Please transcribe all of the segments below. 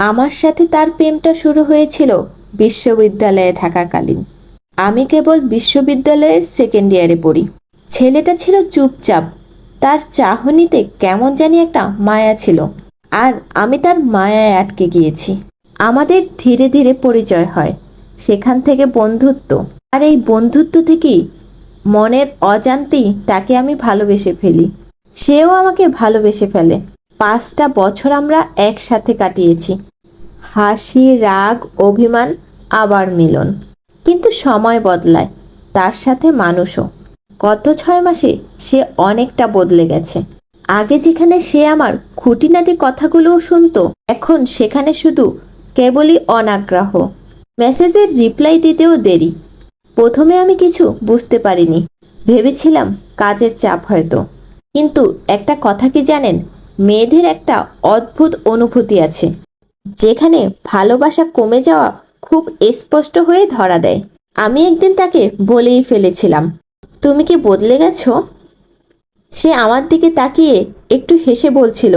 আমার সাথে তার প্রেমটা শুরু হয়েছিল বিশ্ববিদ্যালয়ে থাকাকালীন। আমি কেবল বিশ্ববিদ্যালয়ের সেকেন্ড ইয়ারে পড়ি। ছেলেটা ছিল চুপচাপ। তার চাহনিতে কেমন জানি একটা মায়া ছিল। আর আমি তার মায়ায় আটকে গিয়েছি। আমাদের ধীরে ধীরে পরিচয় হয়। সেখান থেকে বন্ধুত্ব। আর এই বন্ধুত্ব থেকেই মনের অজান্তেই তাকে আমি ভালোবেসে ফেলি। সেও আমাকে ভালোবেসে ফেলে। পাঁচটা বছর আমরা একসাথে কাটিয়েছি। হাসি, রাগ, অভিমান, আবার মিলন। কিন্তু সময় বদলায়, তার সাথে মানুষও। গত ছয় মাসে সে অনেকটা বদলে গেছে। আগে যেখানে সে আমার খুঁটিনাটি কথাগুলোও শুনতো, এখন সেখানে শুধু কেবলই অনাগ্রহ। মেসেজের রিপ্লাই দিতেও দেরি। প্রথমে আমি কিছু বুঝতে পারিনি। ভেবেছিলাম কাজের চাপ হয়তো। কিন্তু একটা কথা কি জানেন? মেয়েদের একটা অদ্ভুত অনুভূতি আছে। যেখানে ভালোবাসা কমে যাওয়া খুব স্পষ্ট হয়ে ধরা দেয়। আমি একদিন তাকে বলেই ফেলেছিলাম, তুমি কি বদলে গেছো? সে আমার দিকে তাকিয়ে একটু হেসে বলছিল,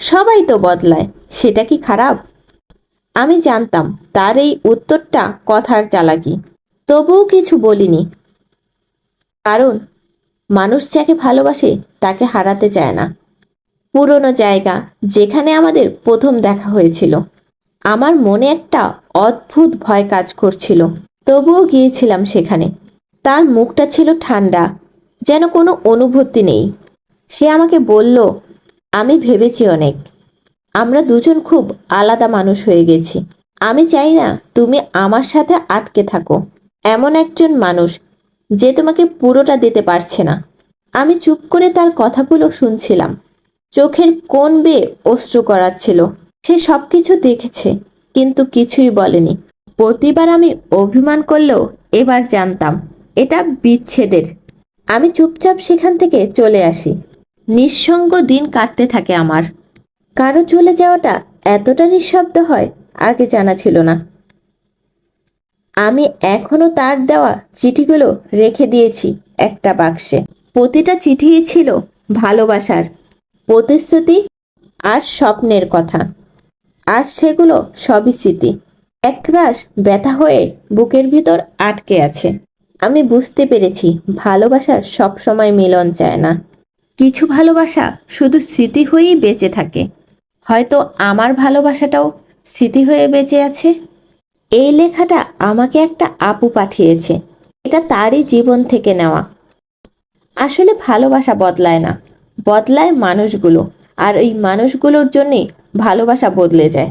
সবাই তো বদলায়, সেটা কি খারাপ? আমি জানতাম তার এই উত্তরটা কথার চালাকি, তবুও কিছু বলিনি। কারণ মানুষ যাকে ভালোবাসে তাকে হারাতে চায় না। পুরনো জায়গা যেখানে আমাদের প্রথম দেখা হয়েছিল। আমার মনে একটা অদ্ভুত ভয় কাজ করছিল। তবুও গিয়েছিলাম সেখানে। তার মুখটা ছিল ঠান্ডা, যেন কোনো অনুভূতি নেই। সে আমাকে বলল, আমি ভেবেছি অনেক। আমরা দুজন খুব আলাদা মানুষ হয়ে গেছি। আমি চাই না তুমি আমার সাথে আটকে থাকো। এমন একজন মানুষ যে তোমাকে পুরোটা দিতে পারছে না। আমি চুপ করে তার কথাগুলো শুনছিলাম। চোখের কোন বেয়ে অশ্রু করাচ্ছিল। সে সব কিছু দেখেছে, কিন্তু কিছুই বলেনি। প্রতিবার আমি অভিমান করলেও এবার জানতাম, এটা বিচ্ছেদের। আমি চুপচাপ সেখান থেকে চলে আসি। নিঃসঙ্গ দিন কাটতে থাকে আমার। কারও চলে যাওয়াটা এতটা নিঃশব্দ হয়, আগে জানা ছিল না। আমি এখনও তার দেওয়া চিঠিগুলো রেখে দিয়েছি একটা বাক্সে। প্রতিটা চিঠিই ছিল ভালোবাসার। প্রতিশ্রুতি আর স্বপ্নের কথা। আজ সেগুলো সবই স্মৃতি। একরাশ ব্যথা হয়ে বুকের ভিতর আটকে আছে। আমি বুঝতে পেরেছি, ভালোবাসার সবসময় মিলন চায় না। কিছু ভালোবাসা শুধু স্মৃতি হয়েই বেঁচে থাকে। হয়তো আমার ভালোবাসাটাও স্মৃতি হয়ে বেঁচে আছে। এই লেখাটা আমাকে একটা আপু পাঠিয়েছে। এটা তারই জীবন থেকে নেওয়া। আসলে ভালোবাসা বদলায় না। বদলায় মানুষগুলো। আর এই মানুষগুলোর জন্যে ভালোবাসা বদলে যায়।